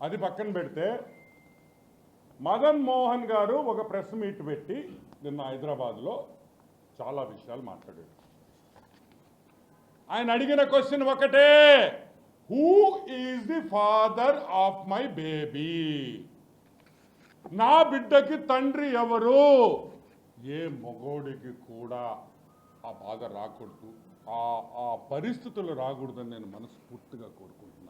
అది పక్కన పెడితే మదన్ మోహన్ గారు ఒక ప్రెస్ మీట్ పెట్టి నిన్న హైదరాబాద్లో చాలా విషయాలు మాట్లాడాడు ఆయన అడిగిన క్వశ్చన్ ఒకటే who is the father of my baby నా బిడ్డకి తండ్రి ఎవరు? ఏ మగోడికి కూడా ఆ బాధ రాకూడదు. ఆ ఆ పరిస్థితులు రాకూడదని నేను మనస్ఫూర్తిగా కోరుకుంటున్నాను.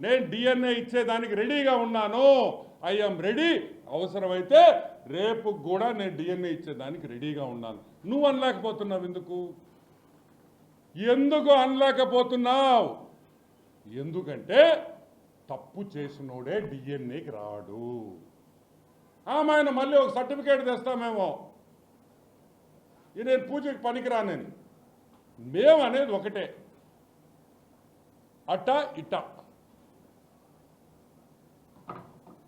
నేను డిఎన్ఏ ఇచ్చేదానికి రెడీగా ఉన్నాను. ఐఎమ్ రెడీ అవసరమైతే రేపు కూడా నేను డిఎన్ఏ ఇచ్చేదానికి రెడీగా ఉన్నాను. నువ్వు అనలేకపోతున్నావు ఎందుకు? ఎందుకు అనలేకపోతున్నావు? ఎందుకంటే తప్పు చేసినోడే డిఎన్ఏకి రాడు. ఆమె ఆయన మళ్ళీ ఒక సర్టిఫికేట్ తెస్తామేమో. నేను పూజకి పనికిరానని మేము అనేది ఒకటే. అట్ట ఇట్టా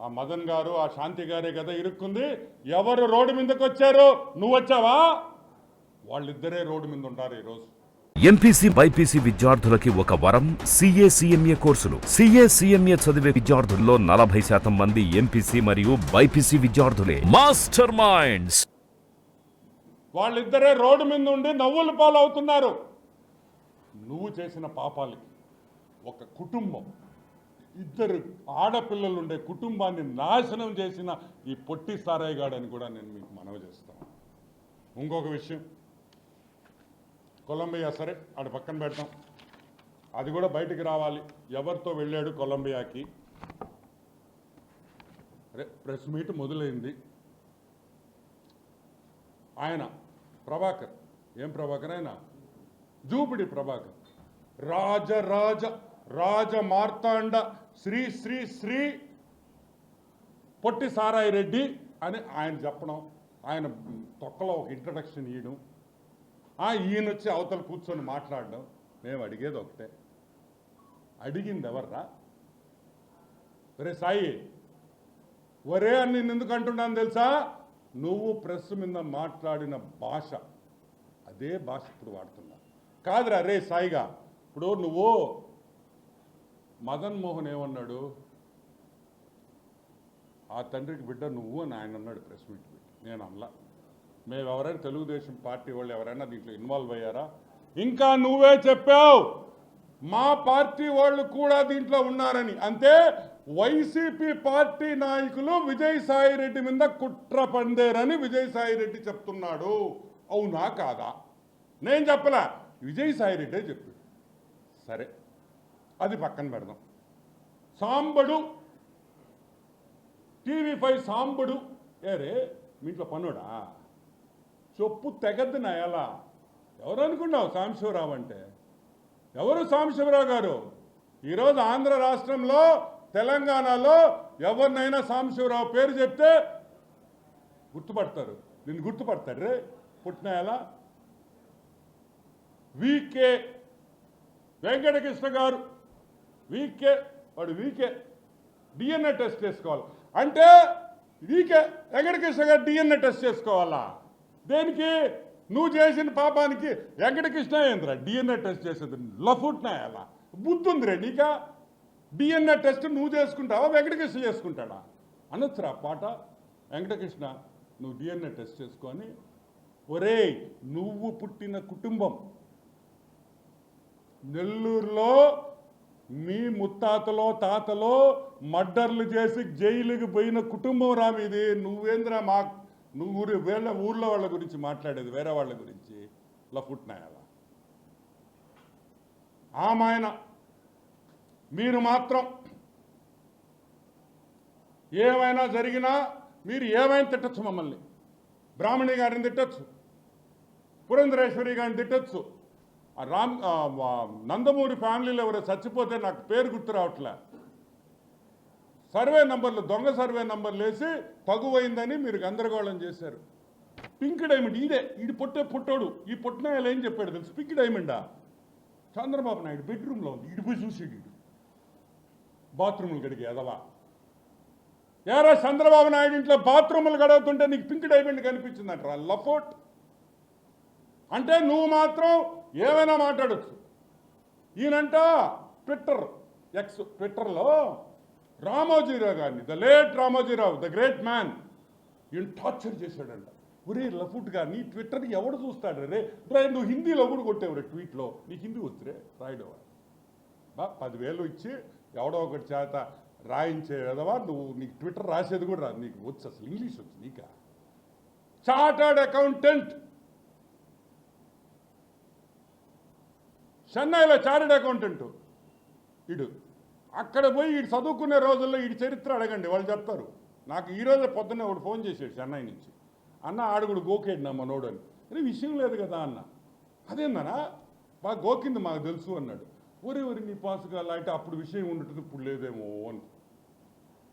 ఆ మదన్ గారు ఆ శాంతి గారే కదా ఇరుక్కుంది. ఎవరు రోడ్డు మీదకి వచ్చారు? నువ్వు వచ్చావా? వాళ్ళిద్దరే రోడ్డు మీద ఉంటారు ఈరోజు. ఎంపీసీ బైపీసీ విద్యార్థులకి ఒక వరం సిఏ సిఎంఏ కోర్సులు. సిఏ సిఎంఏ చదివే విద్యార్థుల్లో నలభై శాతం మంది ఎంపీసీ మరియు బైపీసీ విద్యార్థులే. Master minds. వాళ్ళిద్దరే రోడ్డు మీద ఉండి నవ్వుల పాలవుతున్నారు. నువ్వు చేసిన పాపాలకి ఒక కుటుంబం ఇద్దరు ఆడపిల్లలు ఉండే కుటుంబాన్ని నాశనం చేసిన ఈ పొట్టి సారాయిగాడని కూడా నేను మీకు మనవి చేస్తాను ఇంకొక విషయం. కొలంబియా సరే ఆడ పక్కన పెడతాం. అది కూడా బయటికి రావాలి. ఎవరితో వెళ్ళాడు కొలంబియాకి? రే ప్రెస్ మీట్ మొదలైంది. ఆయన ప్రభాకర్. ఏం ప్రభాకర్ ఆయన? జూపిడి ప్రభాకర్. రాజరాజ రాజ మార్తాండ శ్రీ శ్రీ శ్రీ పొట్టి సారాయి రెడ్డి అని ఆయన చెప్పడం ఆయన తొక్కలో ఒక ఇంట్రడక్షన్ ఇవ్వడం ఈయన వచ్చి అవతల కూర్చొని మాట్లాడడం మేము అడిగేది ఒకటే. అడిగింది ఎవర్రా? ఒరే సాయి ఒరే అని నేను ఎందుకు అంటున్నాను తెలుసా? నువ్వు ప్రెస్ మీద మాట్లాడిన భాష అదే భాష ఇప్పుడు వాడుతున్నా. కాదురా రే సాయిగా ఇప్పుడు నువ్వు మదన్ మోహన్ ఏమన్నాడు? ఆ తండ్రికి బిడ్డ నువ్వు అని ఆయన అన్నాడు ప్రెస్ మీట్ పెట్టి. నేను అనలా. మేము ఎవరైనా తెలుగుదేశం పార్టీ వాళ్ళు ఎవరైనా దీంట్లో ఇన్వాల్వ్ అయ్యారా? ఇంకా నువ్వే చెప్పావు. మా పార్టీ వాళ్ళు కూడా దీంట్లో ఉన్నారని. అంటే వైసీపీ పార్టీ నాయకులు విజయసాయి రెడ్డి మీద కుట్ర పందేరని విజయసాయి రెడ్డి చెప్తున్నాడు. అవునా కాదా? నేను చెప్పలా. విజయసాయి రెడ్డే చెప్పాడు. సరే. అది పక్కన పెడదాం. Sambadu TV five Sambadu. ఏరే మీ ఇంట్లో పనుడా చొప్పు తెగద్దు నా ఎలా? ఎవరు అనుకున్నావు సాంబశివరావు అంటే? ఎవరు సాంబశివరావు గారు? ఈరోజు ఆంధ్ర రాష్ట్రంలో తెలంగాణలో ఎవరినైనా సాంబశివరావు పేరు చెప్తే గుర్తుపడతారు. నిన్ను గుర్తుపడతాడు రే పుట్టిన ఎలా? వీకే వెంకటకృష్ణ గారు. వీకే వాడు వీకే డిఎన్ఏ టెస్ట్ చేసుకోవాలి. అంటే వీకే వెంకటకృష్ణ గారు డిఎన్ఏ టెస్ట్ చేసుకోవాలా? దేనికి? నువ్వు చేసిన పాపానికి వెంకటకృష్ణ ఏంద్రా? డిఎన్ఏ టెస్ట్ చేసేది లఫుట్నాయాలా బుద్ధి ఉందిరే నీకా? డిఎన్ఏ టెస్ట్ నువ్వు చేసుకుంటావా వెంకటకృష్ణ చేసుకుంటాడా? అనొచ్చురా పాట? వెంకటకృష్ణ నువ్వు డిఎన్ఏ టెస్ట్ చేసుకొని ఒరేయ్ నువ్వు పుట్టిన కుటుంబం నెల్లూరులో మీ ముత్తాతలో తాతలో మర్డర్లు చేసి జైలుకి పోయిన కుటుంబం రా మీది. నువ్వేంద్రా మా నువ్వు ఊరి వేళ్ళ ఊర్లో వాళ్ళ గురించి మాట్లాడేది వేరే వాళ్ళ గురించి? లఫుట్నాయాల ఆమాయన మీరు మాత్రం ఏమైనా జరిగినా మీరు ఏమైనా తిట్టచ్చు మమ్మల్ని. బ్రాహ్మణి గారిని తిట్టచ్చు. పురంధరేశ్వరి గారిని తిట్టచ్చు. రామ్ నందమూరి ఫ్యామిలీలో ఎవరో చచ్చిపోతే నాకు పేరు గుర్తు రావట్లే. సర్వే నంబర్లు దొంగ సర్వే నంబర్లు వేసి తగువైందని మీరు గందరగోళం చేశారు. పింక్ డైమండ్ ఇదే ఇది పొట్టే పుట్టాడు. ఈ పుట్టినాయలు ఏం చెప్పాడు తెలుసు? పింక్ డైమండా? చంద్రబాబు నాయుడు బెడ్రూమ్లో ఉంది. ఇడిపోయి పోయి చూసాడు ఈడు బాత్రూములు గడిగి ఎదవా? ఏరా చంద్రబాబు నాయుడు ఇంట్లో బాత్రూములు గడవుతుంటే నీకు పింక్ డైమండ్ కనిపించిందంటరా? లఫోట్. అంటే నువ్వు మాత్రం ఏమైనా మాట్లాడచ్చు. ఈయనంట ట్విట్టర్ ఎక్స్ ట్విట్టర్లో రామోజీరావు గారిని the late Ramoji Rao the great man ఈయన టార్చర్ చేశాడంట. ఒరే లఫుట్గా నీ ట్విట్టర్ ఎవడు చూస్తాడు రే? రే నువ్వు హిందీలో కూడా కొట్టేవురే ట్వీట్లో. నీకు హిందీ వస్తురే రాయడం బా పదివేలు ఇచ్చి ఎవడో ఒకటి చేత రాయించే విధవా? నువ్వు నీకు ట్విట్టర్ రాసేది కూడా రాదు. నీకు వచ్చు అసలు ఇంగ్లీష్ వచ్చు నీకా? చార్టర్డ్ అకౌంటెంట్ చెన్నైలో చార్టెడ్ అకౌంటెంట్ ఇడు. అక్కడ పోయి ఈడు చదువుకునే రోజుల్లో ఈడి చరిత్ర అడగండి వాళ్ళు చెప్తారు. నాకు ఈ రోజు పొద్దున్నే ఒకడు ఫోన్ చేశాడు చెన్నై నుంచి. అన్న ఆడుగుడు గోకేడు నా మనోడు అని అరే విషయం లేదు కదా అన్న. అదేందనా బాగా గోకింది మాకు తెలుసు అన్నాడు. ఊరి ఊరి నీ పాసుగా అంటే అప్పుడు విషయం ఉండటం ఇప్పుడు లేదేమో అని.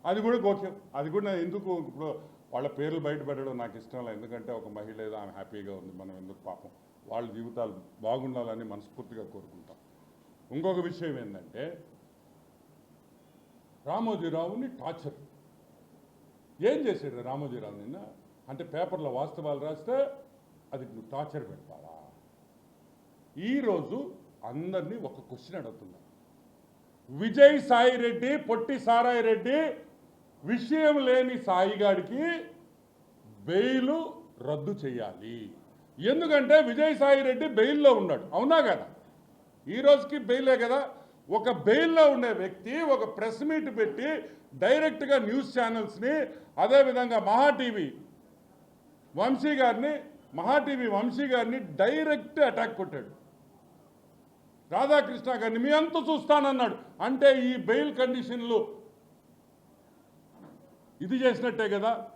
అది కూడా గోక్యం అది కూడా నేను ఎందుకు ఇప్పుడు వాళ్ళ పేర్లు బయట పెట్టడం నాకు ఇష్టం లేదు. ఎందుకంటే ఒక మహిళ ఏదో ఆమె హ్యాపీగా ఉంది మనం ఎందుకు పాపం. వాళ్ళ జీవితాలు బాగుండాలని మనస్ఫూర్తిగా కోరుకుంటాం. ఇంకొక విషయం ఏంటంటే రామోజీరావుని టార్చర్. ఏం చేశాడు రామోజీరావు నిన్న? అంటే పేపర్లో వాస్తవాలు రాస్తే అది నువ్వు టార్చర్ పెట్టాలా? ఈరోజు అందరినీ ఒక క్వశ్చన్ అడుగుతున్నా. విజయ్ సాయి రెడ్డి పొట్టి సారాయి రెడ్డి విషయం లేని సాయిగాడికి బెయిల్ రద్దు చేయాలి. ఎందుకంటే విజయసాయి రెడ్డి బెయిల్లో ఉన్నాడు. అవునా కదా? ఈ రోజుకి బెయిలే కదా? ఒక బెయిల్లో ఉండే వ్యక్తి ఒక ప్రెస్ మీట్ పెట్టి డైరెక్ట్గా న్యూస్ ఛానల్స్ని అదేవిధంగా మహా టీవీ వంశీ గారిని మహా టీవీ వంశీ గారిని డైరెక్ట్ అటాక్ కొట్టాడు. రాధాకృష్ణ గారిని మీ అంత చూస్తానన్నాడు. అంటే ఈ బెయిల్ కండిషన్లు ఇది చేసినట్టే కదా?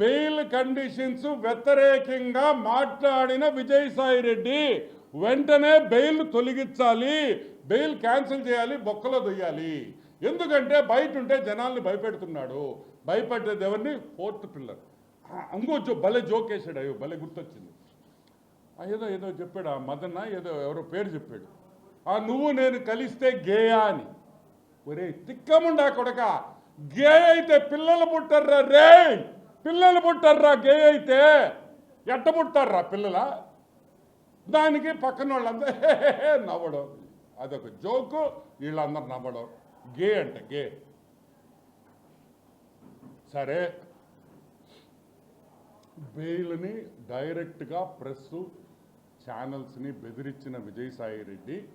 బెయిల్ కండిషన్స్ వ్యతిరేకంగా మాట్లాడిన విజయసాయి రెడ్డి వెంటనే బెయిల్ తొలగించాలి బెయిల్ క్యాన్సిల్ చేయాలి బొక్కలో దొయ్యాలి. ఎందుకంటే బయట ఉంటే జనాల్ని భయపెడుతున్నాడు. భయపెట్టేది ఎవరిని? Fourth pillar. ఇంకో జో భలే జోక్ వేసాడు అయ్యో భలే గుర్తొచ్చింది. ఏదో ఏదో చెప్పాడు ఆ మదన్న ఏదో ఎవరో పేరు చెప్పాడు. ఆ నువ్వు నేను కలిస్తే గేయా అని. ఒరే తిక్కముండా కొడక గే అయితే పిల్లలు పుట్టర్రా రే పిల్లలు పుట్టర్రా గే అయితే. ఎట్ట పుట్టారా పిల్లల? దానికి పక్కన వాళ్ళంతా నవ్వడం. అదొక జోకు వీళ్ళందరూ నవ్వడం. గే అంట గే. సరే. బెయిల్ని డైరెక్ట్గా ప్రెస్ ఛానల్స్ని బెదిరించిన విజయసాయి రెడ్డి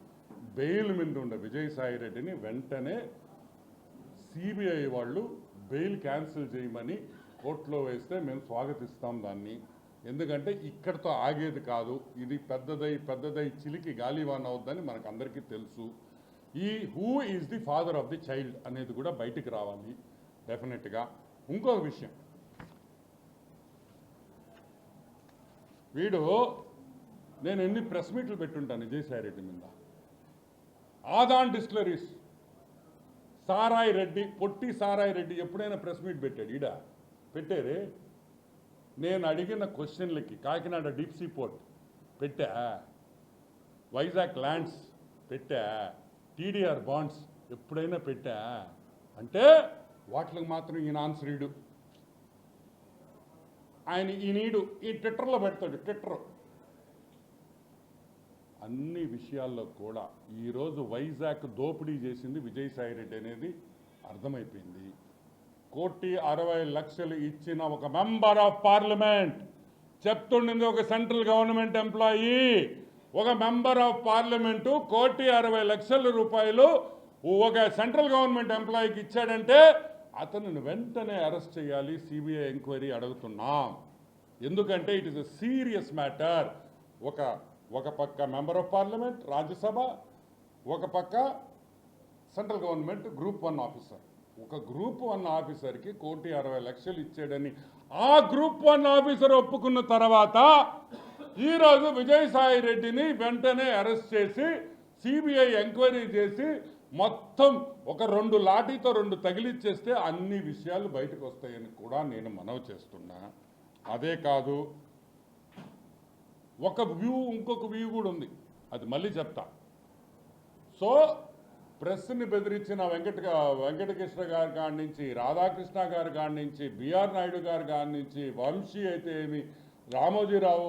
బెయిల్ మీద ఉన్న విజయసాయి రెడ్డిని వెంటనే సిబిఐ వాళ్ళు బెయిల్ క్యాన్సిల్ చేయమని కోర్టులో వేస్తే మేము స్వాగతిస్తాం దాన్ని. ఎందుకంటే ఇక్కడతో ఆగేది కాదు. ఇది పెద్దదై పెద్దదై చిలికి గాలివాన్ అవుద్దని మనకు అందరికీ తెలుసు. ఈ who is the father of the child అనేది కూడా బయటికి రావాలి. డెఫినెట్గా ఇంకొక విషయం. వీడు నేను ఎన్ని ప్రెస్ మీట్లు పెట్టుంటాను విజయసాయి రెడ్డి మీద. ఆదాన్ డిస్టిలరీస్ సారాయి రెడ్డి పొట్టి సారాయి రెడ్డి ఎప్పుడైనా ప్రెస్ మీట్ పెట్టాడు ఈడ? పెట్టారే నేను అడిగిన క్వశ్చన్లకి కాకినాడ డీప్ సీ పోర్ట్ పెట్టా? వైజాగ్ ల్యాండ్స్ పెట్టా? టీడీఆర్ బాండ్స్ ఎప్పుడైనా పెట్టా? అంటే వాటికి మాత్రం ఈయన ఆన్సర్ ఆయన ఈ నీడు ఈ ట్విట్టర్లో పెడతాడు ట్విట్టర్. అన్ని విషయాల్లో కూడా ఈరోజు వైజాగ్ దోపిడీ చేసింది విజయసాయిరెడ్డి అనేది అర్థమైపోయింది. కోటి అరవై లక్షలు ఇచ్చిన ఒక మెంబర్ ఆఫ్ పార్లమెంట్. చెప్తుండింది ఒక సెంట్రల్ గవర్నమెంట్ ఎంప్లాయీ. ఒక మెంబర్ ఆఫ్ పార్లమెంటు కోటి అరవై లక్షల రూపాయలు ఒక సెంట్రల్ గవర్నమెంట్ ఎంప్లాయీకి ఇచ్చాడంటే అతను వెంటనే అరెస్ట్ చేయాలి సిబిఐ ఎంక్వైరీ అడుగుతున్నాం. ఎందుకంటే it is a serious matter. ఒక ఒక పక్క మెంబర్ ఆఫ్ పార్లమెంట్ రాజ్యసభ ఒక పక్క central government group one officer. ఒక గ్రూప్ వన్ ఆఫీసర్కి కోటి అరవై లక్షలు ఇచ్చాడని ఆ గ్రూప్ వన్ ఆఫీసర్ ఒప్పుకున్న తర్వాత ఈరోజు విజయసాయి రెడ్డిని వెంటనే అరెస్ట్ చేసి సిబిఐ ఎంక్వైరీ చేసి మొత్తం ఒక రెండు లాఠీతో రెండు తగిలిచ్చేస్తే అన్ని విషయాలు బయటకు వస్తాయని కూడా నేను మనవి చేస్తున్నా. అదే కాదు ఒక వ్యూ ఇంకొక వ్యూ కూడా ఉంది. అది మళ్ళీ చెప్తా. సో ప్రెస్ని బెదిరించిన వెంకట వెంకటకృష్ణ గారి కాడి నుంచి రాధాకృష్ణ గారి కాడి నుంచి బిఆర్ నాయుడు గారి కాడి నుంచి వంశీ అయితే ఏమి? రామోజీరావు